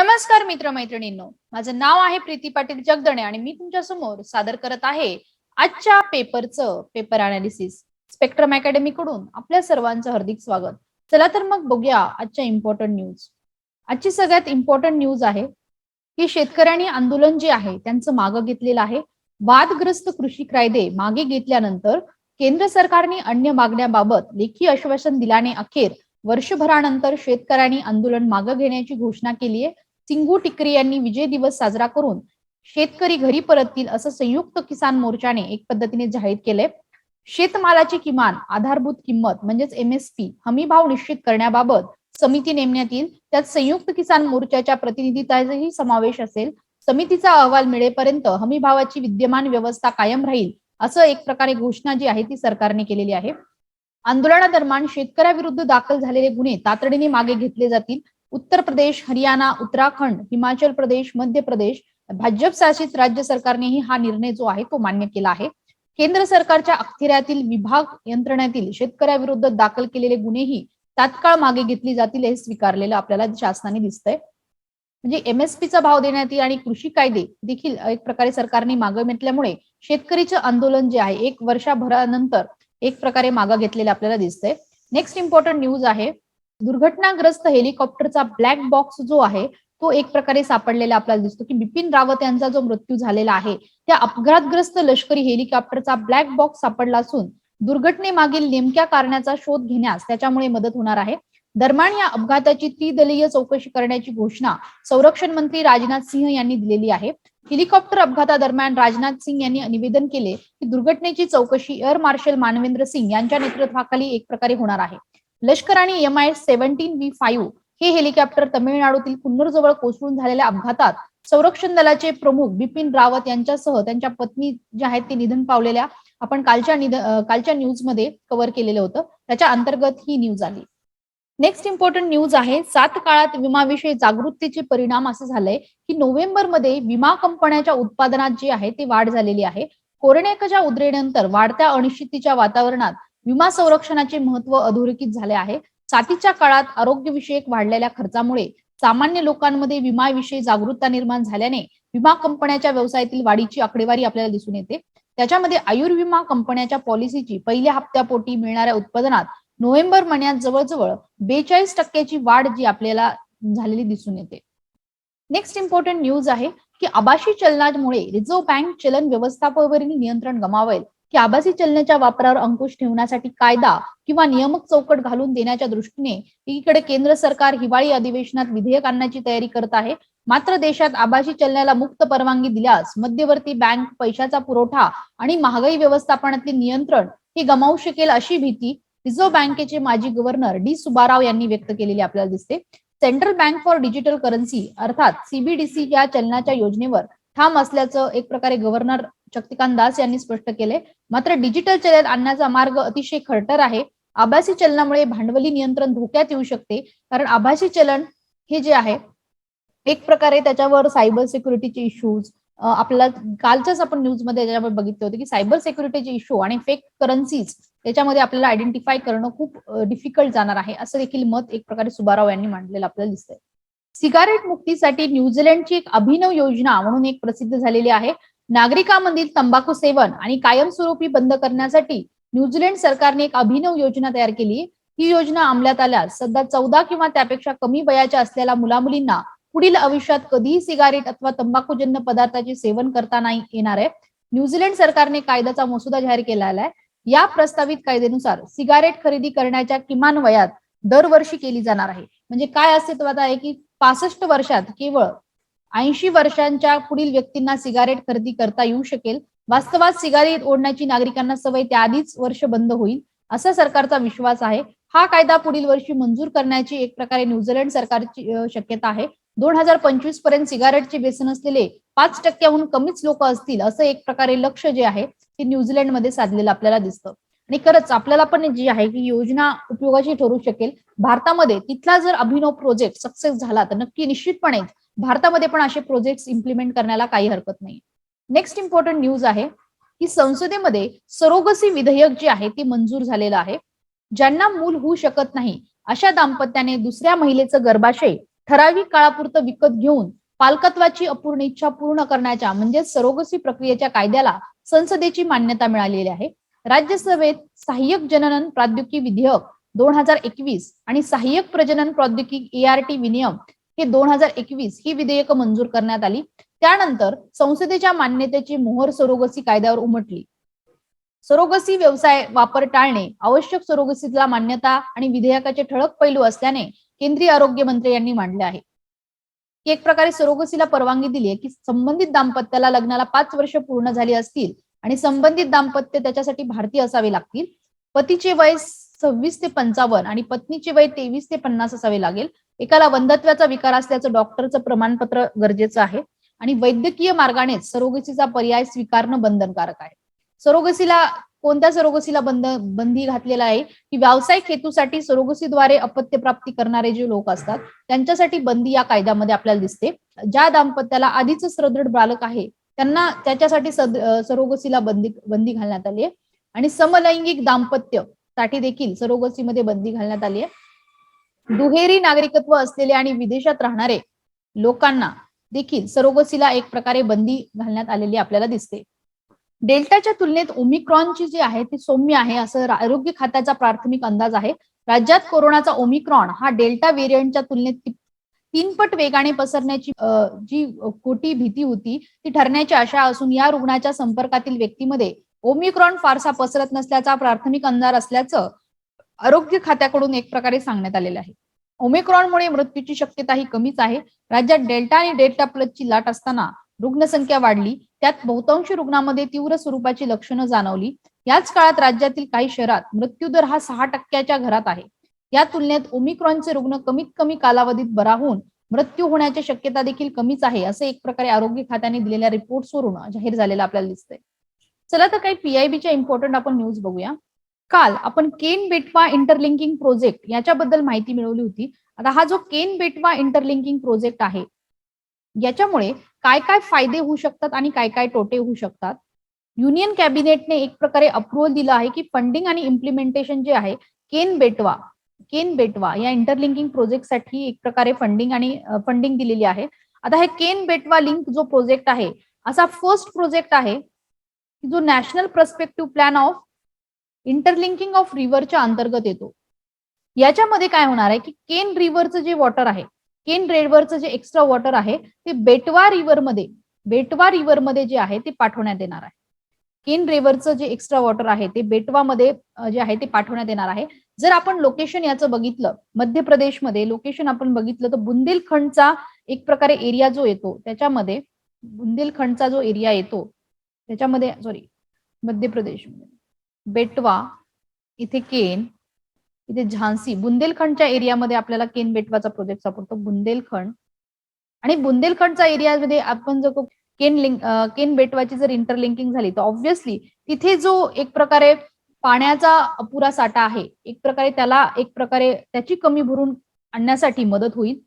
नमस्कार मित्र मैत्रिणींनो माझं नाव आहे प्रीती पाटील जगदणे आणि मी तुमच्यासमोर सादर करत आहे आजच्या पेपरचं पेपर अनालिसिस स्पेक्ट्रम अकॅडमी कडून आपल्या सर्वांचं हार्दिक स्वागत. चला तर मग बघूया आजच्या इम्पॉर्टंट न्यूज आजची सगळ्यात इम्पॉर्टंट न्यूज आहे की शेतकऱ्यांनी आंदोलन जे आहे त्यांचं मागं घेतलेलं आहे. वादग्रस्त कृषी कायदे मागे घेतल्यानंतर केंद्र सरकारने अन्य मागण्याबाबत लेखी आश्वासन दिल्याने अखेर वर्षभरानंतर शेतकऱ्यांनी आंदोलन मागे घेण्याची घोषणा केली आहे सिंगू टिकरे यांनी विजय दिवस साजरा करून शेतकरी घरी परततील असं संयुक्त किसान मोर्चाने एक पद्धतीने जाहीर केले शेतमालाची किमान आधारभूत किंमत म्हणजेच एमएसपी हमी भाव निश्चित करण्याबाबत समिती नेमण्यात येईल. त्यात संयुक्त किसान मोर्चाच्या प्रतिनिधीचाही समावेश असेल. समितीचा अहवाल मिळेपर्यंत हमी भावाची विद्यमान व्यवस्था कायम राहील असं एक प्रकारे घोषणा जी आहे ती सरकारने केलेली आहे. आंदोलनादरम्यान शेतकऱ्याविरुद्ध दाखल झालेले गुन्हे तातडीने मागे घेतले जातील. उत्तर प्रदेश हरियाणा उत्तराखंड हिमाचल प्रदेश मध्य प्रदेश भाजप शासित राज्य सरकारनेही हा निर्णय जो आहे तो मान्य केला आहे. केंद्र सरकारच्या अखत्यारातील विभाग यंत्रणेतील शेतकऱ्याविरुद्ध दाखल केलेले गुन्हेही तात्काळ मागे घेतली जातील हे स्वीकारलेलं आपल्याला शासनाने दिसतंय. म्हणजे एमएसपीचा भाव देण्यात येईल आणि कृषी कायदे देखील एक प्रकारे सरकारने मागे घेतल्यामुळे शेतकरीचं आंदोलन जे आहे एक वर्षभरानंतर एक प्रकारे मागे घेतलेलं आपल्याला दिसतंय. नेक्स्ट इम्पॉर्टंट न्यूज आहे दुर्घटनाग्रस्त हेलिकॉप्टरचा ब्लॅक बॉक्स जो आहे तो एक प्रकारे सापडलेला आपल्याला दिसतो की बिपिन रावत यांचा जो मृत्यू झालेला आहे त्या अपघातग्रस्त लष्करी हेलिकॉप्टरचा ब्लॅक बॉक्स सापडला असून दुर्घटनेमागील नेमक्या कारणाचा शोध घेण्यास त्याच्यामुळे मदत होणार आहे. दरम्यान या अपघाताची त्रिदलीय चौकशी करण्याची घोषणा संरक्षण मंत्री राजनाथ सिंह यांनी दिलेली आहे. हेलिकॉप्टर अपघातादरम्यान राजनाथ सिंग यांनी निवेदन केले की दुर्घटनेची चौकशी एअर मार्शल मानवेंद्र सिंग यांच्या नेतृत्वाखाली एक प्रकारे होणार आहे. लष्कर आणि M I seventeen V five हे हेलिकॉप्टर तमिळनाडूतील कुन्नूर जवळ कोसळून झालेल्या अपघातात संरक्षण दलाचे प्रमुख बिपिन रावत यांच्यासह त्यांच्या पत्नी जे आहेत ते निधन पावलेल्या आपण कालच्या कालच्या न्यूजमध्ये कव्हर केलेलं होतं. त्याच्या अंतर्गत ही न्यूज आली नेक्स्ट इम्पॉर्टंट न्यूज आहे सात काळात विमाविषयी जागृतीचे परिणाम असं झालंय की नोव्हेंबरमध्ये विमा कंपन्याच्या उत्पादनात जी आहे ती वाढ झालेली आहे. कोरोनाच्या उद्रेनंतर वाढत्या अनिश्चितीच्या वातावरणात विमा संरक्षणाचे महत्त्व अधोरेखित झाले आहे. साथीच्या काळात आरोग्यविषयक वाढलेल्या खर्चामुळे सामान्य लोकांमध्ये विमाविषयी जागरूकता निर्माण झाल्याने विमा कंपन्याच्या व्यवसायातील वाढीची आकडेवारी आपल्याला दिसून येते. त्याच्यामध्ये आयुर्विमा कंपन्याच्या पॉलिसीची पहिल्या हप्त्यापोटी मिळणाऱ्या उत्पादनात नोव्हेंबर महिन्यात जवळजवळ बेचाळीस टक्क्याची वाढ जी आपल्याला झालेली दिसून येते. नेक्स्ट इम्पॉर्टंट न्यूज आहे की आभासी चलनामुळे रिझर्व्ह बँक चलन व्यवस्थापनावरील नियंत्रण गमावेल. की आभासी चलनाच्या वापरावर अंकुश ठेवण्यासाठी कायदा किंवा नियमक चौकट घालून देण्याच्या दृष्टीने एकीकडे केंद्र सरकार हिवाळी अधिवेशनात विधेयक आणण्याची तयारी करत आहे. मात्र देशात आभासी चलनाला मुक्त परवानगी दिल्यास मध्यवर्ती बँक पैशाचा पुरवठा आणि महागाई व्यवस्थापनातील नियंत्रण हे गमावू शकेल अशी भीती रिझर्व्ह बँकेचे माजी गव्हर्नर डी सुबाराव यांनी व्यक्त केलेली आपल्याला दिसते. Central bank for digital currency अर्थात सीबीडीसी या चलनाच्या योजनेवर ठाम असल्याचं एक प्रकारे गव्हर्नर शक्तिकांत दास यांनी स्पष्ट केले मात्र डिजिटल चलन आणण्याचा मार्ग अतिशय खडतर आहे. आभासी चलनामुळे भांडवली नियंत्रण धोक्यात येऊ शकते. कारण आभासी चलन हे जे आहे एक प्रकारे त्याच्यावर सायबर सिक्युरिटीचे इश्यूज आपल्याला कालच्याच आपण न्यूजमध्ये त्याच्यावर बघितले होते की सायबर सिक्युरिटीचे इश्यू आणि फेक करन्सीज त्याच्यामध्ये आपल्याला आयडेंटिफाय करणं खूप डिफिकल्ट जाणार आहे. असं देखील मत एक प्रकारे सुबाराव यांनी मांडलेलं आपल्याला दिसतंय. सिगारेट मुक्तीसाठी न्यूझीलंडची एक अभिनव योजना म्हणून एक प्रसिद्ध झालेली आहे. नागरिकांमधील तंबाखू सेवन आणि कायमस्वरूपी बंद करण्यासाठी न्यूझीलंड सरकारने एक अभिनव योजना तयार केली. ही योजना अंमलात आल्यास सध्या चौदा किंवा त्यापेक्षा कमी वयाच्या असलेल्या मुलामुलींना पुढील आयुष्यात कधीही सिगारेट अथवा तंबाखूजन्य पदार्थाचे सेवन करता नाही येणार आहे. न्यूझीलंड सरकारने कायद्याचा मसुदा जाहीर केला आहे. या प्रस्तावित कायद्यानुसार सिगारेट खरेदी करण्याच्या किमान वयात दरवर्षी केली जाणार आहे. म्हणजे काय अस्तित्वात आहे की पासष्ट वर्षात केवळ ऐंशी वर्षांच्या पुढील व्यक्तींना सिगारेट खरेदी करता येऊ शकेल. वास्तवात सिगारेट ओढण्याची नागरिकांना सवय त्याआधीच वर्ष बंद होईल असा सरकारचा विश्वास आहे. हा कायदा पुढील वर्षी मंजूर करण्याची एक प्रकारे न्यूझीलंड सरकारची शक्यता आहे. दोन हजार पंचवीसपर्यंत सिगारेटचे व्यसन असलेले पाच टक्क्याहून कमीच लोक असतील असं एक प्रकारे लक्ष जे आहे ते न्यूझीलंडमध्ये साधलेलं आपल्याला दिसतं. आणि खरंच आपल्याला पण जी आहे की योजना उपयोगाची ठरू शकेल. भारतामध्ये तिथला जर अभिनव प्रोजेक्ट सक्सेस झाला तर नक्की निश्चितपणे भारतामध्ये पण असे प्रोजेक्ट इम्प्लिमेंट करण्याला काही हरकत नाही. नेक्स्ट इम्पॉर्टंट न्यूज आहे की संसदेमध्ये सरोगसी विधेयक जे आहे ते मंजूर झालेलं आहे. ज्यांना मूल होऊ शकत नाही अशा दाम्पत्याने दुसऱ्या महिलेचं गर्भाशय ठराविक काळापुरतं विकत घेऊन पालकत्वाची अपूर्ण इच्छा पूर्ण करण्याच्या म्हणजेच सरोगसी प्रक्रियेच्या कायद्याला संसदेची मान्यता मिळालेली आहे. राज्यसभेत सहाय्यक जननन प्राद्योगिकी विधेयक दोन हजार एकवीस आणि सहाय्यक प्रजनन प्रौद्योगिकी एआरटी विनियम हे दोन हजार एकवीस ही विधेयकं मंजूर करण्यात आली. त्यानंतर संसदेच्या मान्यतेची मोहर सरोगसी कायद्यावर उमटली. सरोगसी व्यवसाय वापर टाळणे आवश्यक सरोगसीला मान्यता आणि विधेयकाचे ठळक पैलू असल्याने केंद्रीय आरोग्य मंत्री यांनी मांडले आहे. एक प्रकारे सरोगसीला परवानगी दिली आहे की संबंधित दाम्पत्याला लग्नाला पाच वर्ष पूर्ण झाली असतील आणि संबंधित दाम्पत्य त्याच्यासाठी भारतीय असावे लागतील. पतीचे वय सव्वीस ते पंचावन्न आणि पत्नीचे वय तेवीस ते पन्नास असावे लागेल. एकाला वंधत्वाचा विकार असल्याचं डॉक्टरचं प्रमाणपत्र गरजेचं आहे. आणि वैद्यकीय मार्गानेच सरोगसीचा पर्याय स्वीकारणं बंधनकारक आहे. सरोगसीला कोणत्या सरोगसीला बंद बंदी घातलेला आहे? की व्यावसायिक हेतूसाठी सरोगसीद्वारे अपत्य प्राप्ती करणारे जे लोक असतात त्यांच्यासाठी बंदी या कायद्यामध्ये आपल्याला दिसते. ज्या दाम्पत्याला आधीच सदृढ बालक आहे त्यांना त्याच्यासाठी सद सरोगसीला बंदी बंदी घालण्यात आली आहे. आणि समलैंगिक दाम्पत्यसाठी देखील सरोगसीमध्ये बंदी घालण्यात आली आहे. दुहेरी नागरिकत्व असलेले आणि विदेशात राहणारे लोकांना देखील सरोगसीला एक प्रकारे बंदी घालण्यात आलेली आपल्याला दिसते. डेल्टाच्या तुलनेत ओमिक्रॉनची जी आहे ती सौम्य आहे असं आरोग्य खात्याचा प्राथमिक अंदाज आहे. राज्यात कोरोनाचा ओमिक्रॉन हा डेल्टा व्हेरियंटच्या तुलनेत तीनपट वेगाने पसरण्याची जी खोटी भीती होती ती ठरण्याची आशा असून या रुग्णाच्या संपर्कातील व्यक्तीमध्ये ओमिक्रॉन फारसा पसरत नसल्याचा प्राथमिक अंदाज असल्याचं आरोग्य खात्याकडून एक प्रकारे सांगण्यात आलेलं आहे. ओमिक्रॉनमुळे मृत्यूची शक्यता ही कमीच आहे. राज्यात डेल्टा आणि डेल्टा प्लसची लाट असताना रुग्णसंख्या वाढली. त्यात बहुतांश रुग्णांमध्ये तीव्र स्वरूपाची लक्षणं जाणवली. याच काळात राज्यातील काही शहरात मृत्यूदर हा सहा टक्क्याच्या घरात आहे. या तुलनेत ओमिक्रॉनचे रुग्ण कमीत कमी कालावधीत बरा होऊन मृत्यू होण्याची शक्यता देखील कमीच आहे असं एक प्रकारे आरोग्य खात्याने दिलेल्या रिपोर्ट्सवरून जाहीर झालेलं आपल्याला दिसतंय. चला तर काही पीआयबीच्या इम्पॉर्टंट आपण न्यूज बघूया. काल आपण केन बेटवा इंटरलिंकिंग प्रोजेक्ट याच्याबद्दल माहिती मिळवली होती. आता हा जो केन बेटवा इंटरलिंकिंग प्रोजेक्ट आहे याच्यामुळे काय काय फायदे होऊ शकतात आणि काय काय तोटे होऊ शकतात? युनियन कॅबिनेटने एक प्रकारे अप्रुव्हल दिलं आहे की फंडिंग आणि इम्प्लिमेंटेशन जे आहे केन बेटवा केन बेटवा या इंटरलिंकिंग प्रोजेक्टसाठी एक प्रकारे फंडिंग आणि फंडिंग दिलेली आहे. आता हे केन बेटवा लिंक जो प्रोजेक्ट आहे असा फर्स्ट प्रोजेक्ट आहे जो national perspective plan of interlinking of रिव्हरच्या अंतर्गत येतो. याच्यामध्ये काय होणार आहे की केन रिव्हरचं जे वॉटर आहे केन रिव्हरचं जे एक्स्ट्रा वॉटर आहे ते बेटवा रिव्हरमध्ये बेटवा रिव्हरमध्ये जे आहे ते पाठवण्यात येणार आहे. केन रिव्हरचं जे एक्स्ट्रा वॉटर आहे ते बेटवामध्ये जे आहे ते पाठवण्यात येणार आहे. जर आपण लोकेशन याचं बघितलं मध्य प्रदेशमध्ये लोकेशन आपण बघितलं तर बुंदेलखंडचा एक प्रकारे एरिया जो येतो त्याच्यामध्ये बुंदेलखंडचा जो एरिया येतो त्याच्यामध्ये सॉरी मध्य प्रदेश बेटवा इथे केन इथे झांसी बुंदेलखंडच्या एरियामध्ये आपल्याला केन बेटवाचा प्रोजेक्ट सापडतो. बुंदेलखंड आणि बुंदेलखंडच्या एरियामध्ये आपण जर केन लिंक केन बेटवाची जर इंटरलिंकिंग झाली तर ऑब्व्हियसली तिथे जो एक प्रकारे पाण्याचा अपुरा साठा आहे एक प्रकारे त्याला एक प्रकारे त्याची कमी भरून आणण्यासाठी मदत होईल.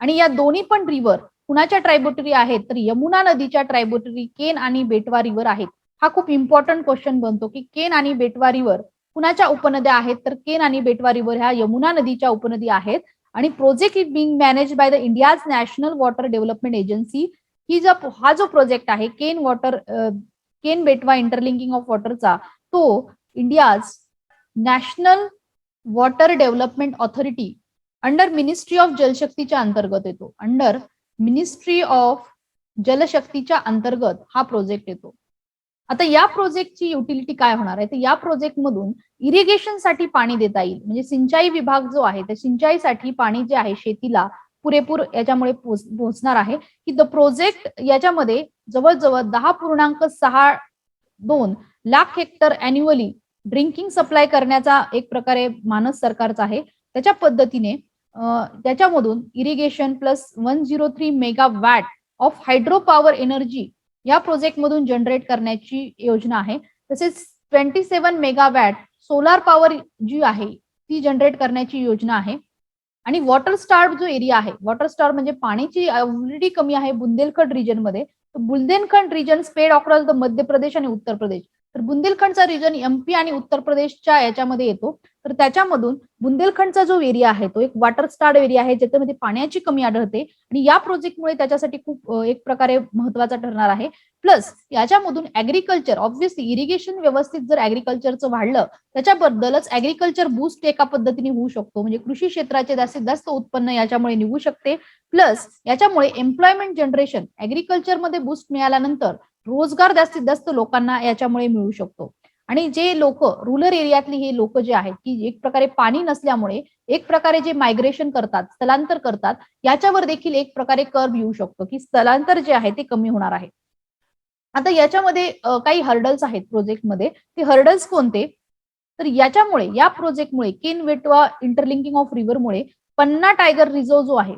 आणि या दोन्ही पण रिव्हर कुणाच्या ट्रायबोटरी आहेत तर यमुना नदीच्या ट्रायबोटरी केन आणि बेटवा रिव्हर आहेत. हा खूप इम्पॉर्टंट क्वेश्चन बनतो की केन आणि बेटवा रिव्हर कुणाच्या उपनद्या आहेत तर केन आणि बेटवा रिव्हर ह्या यमुना नदीच्या उपनदी आहेत. आणि project is being manage by the India's national water development agency ही जो हा जो प्रोजेक्ट आहे केन वॉटर केन बेटवा इंटरलिंकिंग ऑफ वॉटरचा तो India's national water development authority under ministry of जलशक्तीच्या अंतर्गत येतो. अंडर मिनिस्ट्री ऑफ जलशक्तीच्या अंतर्गत हा प्रोजेक्ट येतो. आता या प्रोजेक्टची युटिलिटी काय होणार आहे? तर या प्रोजेक्ट मधून इरिगेशनसाठी पाणी देता येईल. म्हणजे सिंचाई विभाग जो आहे त्या सिंचाईसाठी पाणी जे आहे शेतीला पुरेपूर याच्यामुळे पोहोचणार आहे. की द प्रोजेक्ट याच्यामध्ये जवळजवळ दहा पूर्णांक सहा दोन lakh hectare annually drinking supply करण्याचा एक प्रकारे मानस सरकारचा आहे. त्याच्या पद्धतीने त्याच्यामधून irrigation plus one zero three mega watt of hydro power energy या प्रोजेक्टमधून जनरेट करण्याची योजना आहे. तसेच twenty seven megawatt solar power जी आहे ती जनरेट करण्याची योजना आहे. आणि वॉटर स्टार जो एरिया आहे वॉटर स्टार म्हणजे पाण्याची ऑलरेडी कमी आहे बुंदेलखंड रिजनमध्ये तर Bundelkhand region spread across the Madhya Pradesh आणि उत्तर प्रदेश. तर बुंदेलखंडचा रिजन एमपी आणि उत्तर प्रदेशच्या याच्यामध्ये येतो. तर त्याच्यामधून बुंदेलखंडचा जो एरिया आहे तो एक वॉटर स्टार एरिया आहे ज्याच्यामध्ये पाण्याची कमी आढळते. आणि या प्रोजेक्टमुळे त्याच्यासाठी खूप एक प्रकारे महत्त्वाचा ठरणार आहे. प्लस याच्यामधून ऍग्रिकल्चर ऑब्व्हियसली इरिगेशन व्यवस्थित जर ऍग्रिकल्चरचं वाढलं त्याच्याबद्दलच ऍग्रिकल्चर बूस्ट एका पद्धतीने होऊ शकतो. म्हणजे कृषी क्षेत्राचे जास्तीत जास्त उत्पन्न याच्यामुळे निघू शकते. प्लस याच्यामुळे एम्प्लॉयमेंट जनरेशन ऍग्रिकल्चरमध्ये बूस्ट मिळाल्यानंतर रोजगार जास्तीत जास्त लोकांना याच्यामुळे मिळू शकतो. आणि जे लोक रुरल एरियातली हे लोक जे आहेत की एक प्रकारे पाणी नसल्यामुळे एक प्रकारे जे मायग्रेशन करतात स्थलांतर करतात याच्यावर देखील एक प्रकारे कर्ब येऊ शकतो की स्थलांतर जे आहे ते कमी होणार आहे. आता याच्यामध्ये काही हर्डल्स आहेत प्रोजेक्टमध्ये ते हर्डल्स कोणते? तर याच्यामुळे या प्रोजेक्टमुळे किन वेटवा इंटरलिंकिंग ऑफ रिव्हरमुळे पन्ना टायगर रिझर्व जो आहे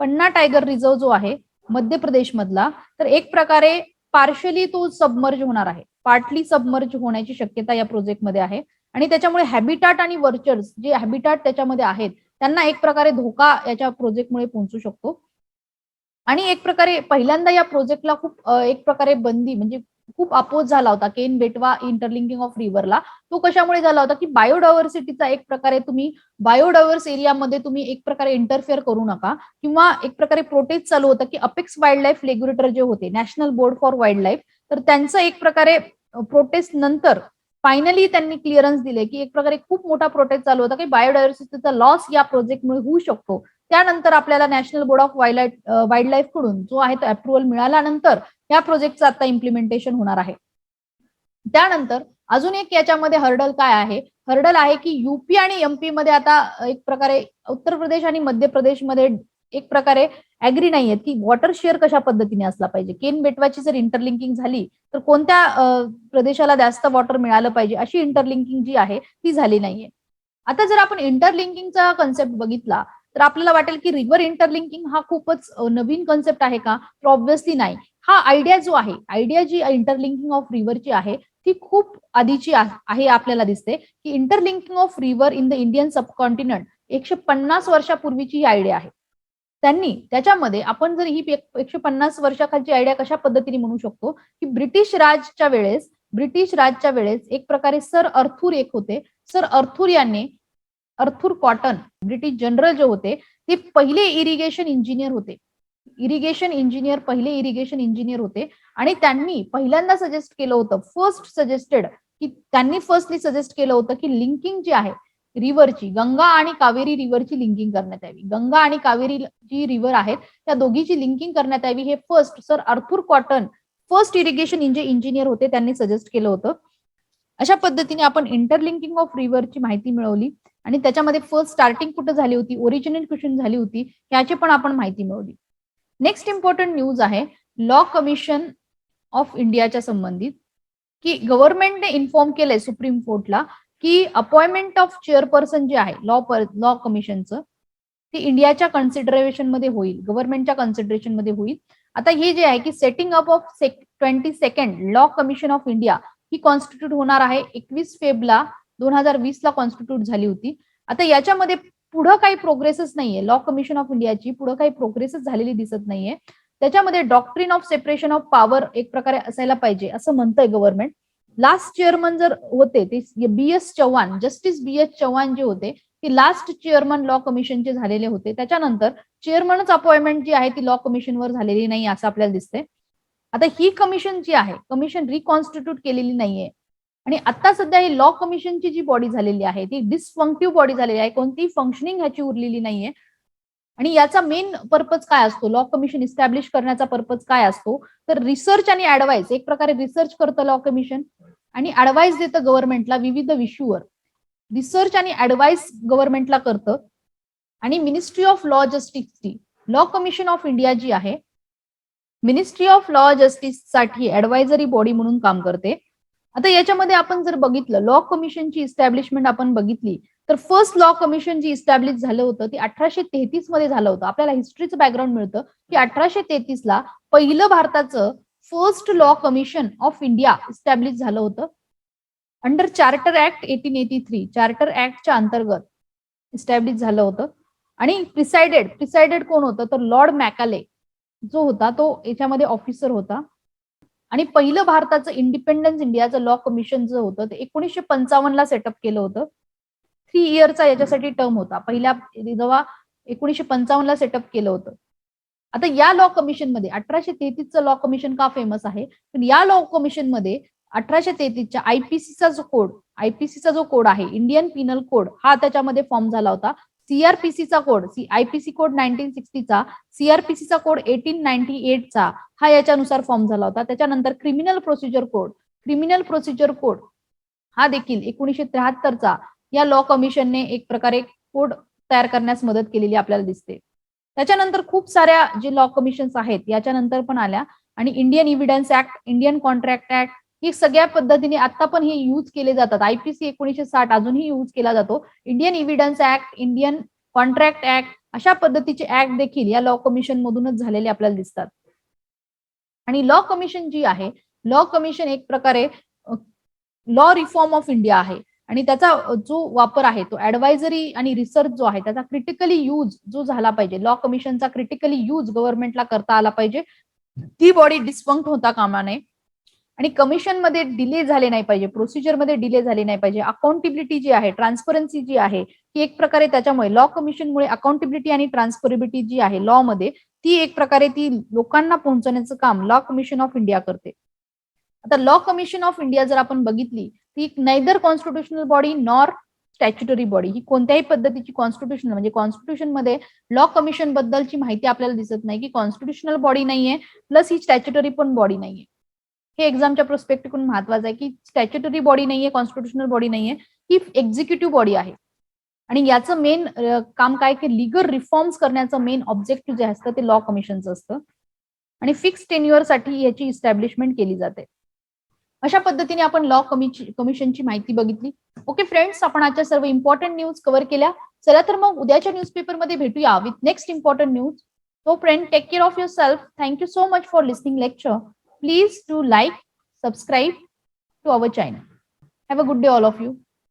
पन्ना टायगर रिझर्व जो आहे मध्य प्रदेश मधला तर एक प्रकारे पार्शली तो सबमर्ज होणार आहे. पार्टली सबमर्ज होण्याची शक्यता या प्रोजेक्टमध्ये आहे. आणि त्याच्यामुळे हॅबिटाट आणि वर्चर्स जे हॅबिटाट त्याच्यामध्ये आहेत त्यांना एक प्रकारे धोका याच्या प्रोजेक्टमुळे पोहोचू शकतो. आणि एक प्रकारे पहिल्यांदा या प्रोजेक्टला खूप एक प्रकारे बंदी म्हणजे खूप अपोज झाला होता केन बेटवा इंटरलिंकिंग ऑफ रिव्हरला तो कशामुळे झाला होता की बायोडायव्हर्सिटीचा एक प्रकारे तुम्ही बायोडायव्हर्स एरियामध्ये तुम्ही एक प्रकारे इंटरफेअर करू नका किंवा एक प्रकारे प्रोटेस्ट चालू होतं की अपेक्स वाईल्ड लाईफ रेग्युलेटर जे होते national board for wild life तर त्यांचं एक प्रकारे प्रोटेस्ट नंतर फायनली त्यांनी क्लिअरन्स दिले की एक प्रकारे खूप मोठा प्रोटेस्ट चालू होता की बायोडायव्हर्सिटीचा लॉस या प्रोजेक्टमुळे होऊ शकतो. त्यानंतर आपल्याला national board of wild wild लाईफकडून जो आहे तो अप्रुव्हल मिळाल्यानंतर या प्रोजेक्टचं आता इम्प्लिमेंटेशन होणार आहे. त्यानंतर अजून एक याच्यामध्ये हर्डल काय आहे? हर्डल आहे की युपी आणि एमपी मध्ये आता एक प्रकारे उत्तर प्रदेश आणि मध्य प्रदेशमध्ये एक प्रकारे ऍग्री नाहीयेत की वॉटर शेअर कशा पद्धतीने असला पाहिजे. केन बेटवाची जर इंटरलिंकिंग झाली तर कोणत्या प्रदेशाला जास्त वॉटर मिळालं पाहिजे अशी इंटरलिंकिंग जी आहे ती झाली नाहीये. आता जर आपण इंटरलिंकिंगचा कन्सेप्ट बघितला तर आपल्याला वाटेल की रिव्हर इंटरलिंकिंग हा खूपच नवीन कन्सेप्ट आहे का? तर ऑब्व्हियसली नाही. हा आयडिया जो आहे आयडिया जी इंटरलिंकिंग ऑफ रिव्हरची आहे ती खूप आधीची आहे आपल्याला दिसते की interlinking of river in the Indian subcontinent एकशे पन्नास वर्षापूर्वीची ही आयडिया आहे. त्यांनी त्याच्यामध्ये आपण जर ही एकशे पन्नास वर्षाखालची आयडिया कशा पद्धतीने म्हणू शकतो? की ब्रिटिश राजच्या वेळेस ब्रिटिश राजच्या वेळेस एक प्रकारे सर अर्थूर एक होते. सर अर्थूर यांनी अर्थूर कॉटन ब्रिटिश जनरल जे होते ते पहिले इरिगेशन इंजिनियर होते. इरिगेशन इंजिनियर पहिले इरिगेशन इंजिनियर होते. आणि त्यांनी पहिल्यांदा सजेस्ट केलं होतं फर्स्ट सजेस्टेड की त्यांनी फर्स्टली सजेस्ट केलं होतं की लिंकिंग जी आहे रिव्हरची गंगा आणि कावेरी रिव्हरची लिंकिंग करण्यात यावी. गंगा आणि कावेरी जी रिव्हर आहेत त्या दोघीची लिंकिंग करण्यात यावी हे first sir Arthur Cotton first irrigation engineer होते त्यांनी सजेस्ट केलं होतं. अशा पद्धतीने आपण इंटरलिंकिंग ऑफ रिव्हरची माहिती मिळवली आणि त्याच्यामध्ये फर्स्ट स्टार्टिंग कुठं झाली होती ओरिजिनल क्वेश्चन झाली होती याची पण आपण माहिती मिळवली. नेक्स्ट इम्पॉर्टंट न्यूज आहे लॉ कमिशन ऑफ इंडियाच्या संबंधित की गव्हर्नमेंटने इन्फॉर्म केलंय सुप्रीम कोर्टला की अपॉइंटमेंट ऑफ चेअरपर्सन जे आहे लॉ लॉ कमिशनचं ते इंडियाच्या कन्सिडरेशनमध्ये होईल गव्हर्नमेंटच्या कन्सिडरेशनमध्ये होईल. आता हे जे आहे की setting up of twenty second law commission of India he constitute होणार आहे एकवीस फेबला दोन हजार वीस ला कॉन्स्टिट्यूट झाली होती. आता याच्यामध्ये पुढं काही प्रोग्रेसच नाहीये. लॉ कमिशन ऑफ इंडियाची पुढं काही प्रोग्रेसच झालेली दिसत नाहीये. त्याच्यामध्ये doctrine of separation of power एक प्रकारे असायला पाहिजे असं म्हणतंय गव्हर्नमेंट लास्ट चेअरमन जर होते ते B S Chavan justice B S Chavan जे होते ते लास्ट चेअरमन लॉ कमिशनचे झालेले होते. त्याच्यानंतर चेअरमनच अपॉइंटमेंट जी आहे ती लॉ कमिशनवर झालेली नाही असं आपल्याला दिसतंय. आता ही कमिशन जी आहे कमिशन रिकॉन्स्टिट्यूट केलेली नाहीये. आणि आता सध्या ही लॉ कमिशनची जी बॉडी झालेली आहे ती डिसफंक्टिव्ह बॉडी झालेली आहे कोणतीही फंक्शनिंग ह्याची उरलेली नाहीये. आणि याचा मेन पर्पज काय असतो? लॉ कमिशन इस्टॅब्लिश करण्याचा पर्पज काय असतो? तर रिसर्च आणि ऍडवाइस एक प्रकारे रिसर्च करतं लॉ कमिशन आणि ऍडवाइस देतं गव्हर्नमेंटला विविध इश्यूवर रिसर्च आणि ऍडवाइस गव्हर्नमेंटला करतं. आणि मिनिस्ट्री ऑफ लॉ जस्टिसची लॉ कमिशन ऑफ इंडिया जी आहे मिनिस्ट्री ऑफ लॉ जस्टिससाठी ऍडवायझरी बॉडी म्हणून काम करते. आता याच्यामध्ये आपण जर बघितलं लॉ कमिशनची इस्टॅब्लिशमेंट आपण बघितली तर फर्स्ट लॉ कमिशन जी इस्टॅब्लिश झालं होतं ते अठराशे तेहतीसमध्ये झालं होतं. आपल्याला हिस्ट्रीचं बॅकग्राऊंड मिळतं की अठराशे तेहतीस ला पहिलं भारताचं first law commission of India establish झालं होतं. Under charter act eighteen eighty three charter ऍक्टच्या अंतर्गत इस्टॅब्लिश झालं होतं. आणि प्रिसाइडेड प्रिसाइडेड कोण होतं? तर लॉर्ड मॅकाले जो होता तो याच्यामध्ये ऑफिसर होता. आणि पहिलं भारताचं इंडिपेंडन्स इंडियाचं लॉ कमिशन जे होतं ते एकोणीसशे पंचावन्न ला सेटअप केलं होतं. थ्री इयरचा याच्यासाठी टर्म होता. पहिल्या जेव्हा एकोणीसशे पंचावन्न ला सेटअप केलं होतं. आता या लॉ कमिशनमध्ये अठराशे तेहतीसचं लॉ कमिशन का फेमस आहे? पण या लॉ कमिशनमध्ये अठराशे तेहतीसच्या आयपीसीचा जो कोड आयपीसीचा जो कोड आहे इंडियन पिनल कोड हा त्याच्यामध्ये फॉर्म झाला होता. सीआरपीसीचा code C IPC code nineteen सिक्स्टीचा सीआरपीसीचा कोड एटीन नाईन्टी एटचा हा याच्यानुसार फॉर्म झाला होता. त्याच्यानंतर criminal procedure code criminal procedure code हा देखील एकोणीसशे त्र्याहत्तरचा या लॉ कमिशनने एक प्रकारे कोड तयार करण्यास मदत केलेली आपल्याला दिसते. त्याच्यानंतर खूप साऱ्या जे लॉ कमिशन्स आहेत याच्यानंतर पण आल्या. आणि Indian evidence act Indian contract act ही सगळ्या पद्धतीने आता पण हे यूज केले जातात. आयपीसी एकोणीशे साठ अजूनही यूज केला जातो. Indian evidence act Indian contract act अशा पद्धतीचे ऍक्ट देखील या लॉ कमिशन मधूनच झालेले आपल्याला दिसतात. आणि लॉ कमिशन जी आहे लॉ कमिशन एक प्रकारे लॉ रिफॉर्म ऑफ इंडिया आहे. आणि त्याचा जो वापर आहे तो ऍडवायझरी आणि रिसर्च जो आहे त्याचा क्रिटिकली यूज जो झाला पाहिजे लॉ कमिशनचा क्रिटिकली यूज गव्हर्नमेंटला करता आला पाहिजे ती बॉडी डिस्फंक्ट होता कामा नये. आणि कमिशनमध्ये डिले झाले नाही पाहिजे प्रोसिजरमध्ये डिले झाले नाही पाहिजे. अकाउंटेबिलिटी जी आहे ट्रान्सपरन्सी जी आहे ती एक प्रकारे त्याच्यामुळे लॉ कमिशनमुळे अकाउंटेबिलिटी आणि ट्रान्सपरेबिलिटी जी आहे लॉ मध्ये ती एक प्रकारे ती लोकांना पोहोचवण्याचं काम लॉ कमिशन ऑफ इंडिया करते. आता लॉ कमिशन ऑफ इंडिया जर आपण बघितली ती neither constitutional body nor statutory body ही कोणत्याही पद्धतीची कॉन्स्टिट्युशन म्हणजे कॉन्स्टिट्युशनमध्ये लॉ कमिशन बद्दलची माहिती आपल्याला दिसत नाही की कॉन्स्टिट्युशनल बॉडी नाहीये प्लस ही स्टॅच्युटरी पण बॉडी नाहीये. हे एक्झामच्या प्रोस्पेक्टिव्ह महत्वाचं आहे की स्टॅच्युटरी बॉडी नाहीये कॉन्स्टिट्युशनल बॉडी नाहीये ही एक्झिक्युटिव्ह बॉडी आहे. आणि याचं मेन काम काय की लिगल रिफॉर्म्स करण्याचं मेन ऑब्जेक्टिव्ह जे असतं ते लॉ कमिशनचं असतं. आणि फिक्स टेन्युअरसाठी याची इस्टॅब्लिशमेंट केली जाते. अशा पद्धतीने आपण लॉ कमिशनची माहिती बघितली. ओके फ्रेंड्स आपण आजच्या सर्व इम्पॉर्टंट न्यूज कव्हर केल्या. चला तर मग उद्याच्या न्यूजपेपरमध्ये भेटूया विथ नेक्स्ट इम्पॉर्टंट न्यूज तो friend take care of yourself thank you so much for listening lecture please do like subscribe to our channel. Have a good day all of you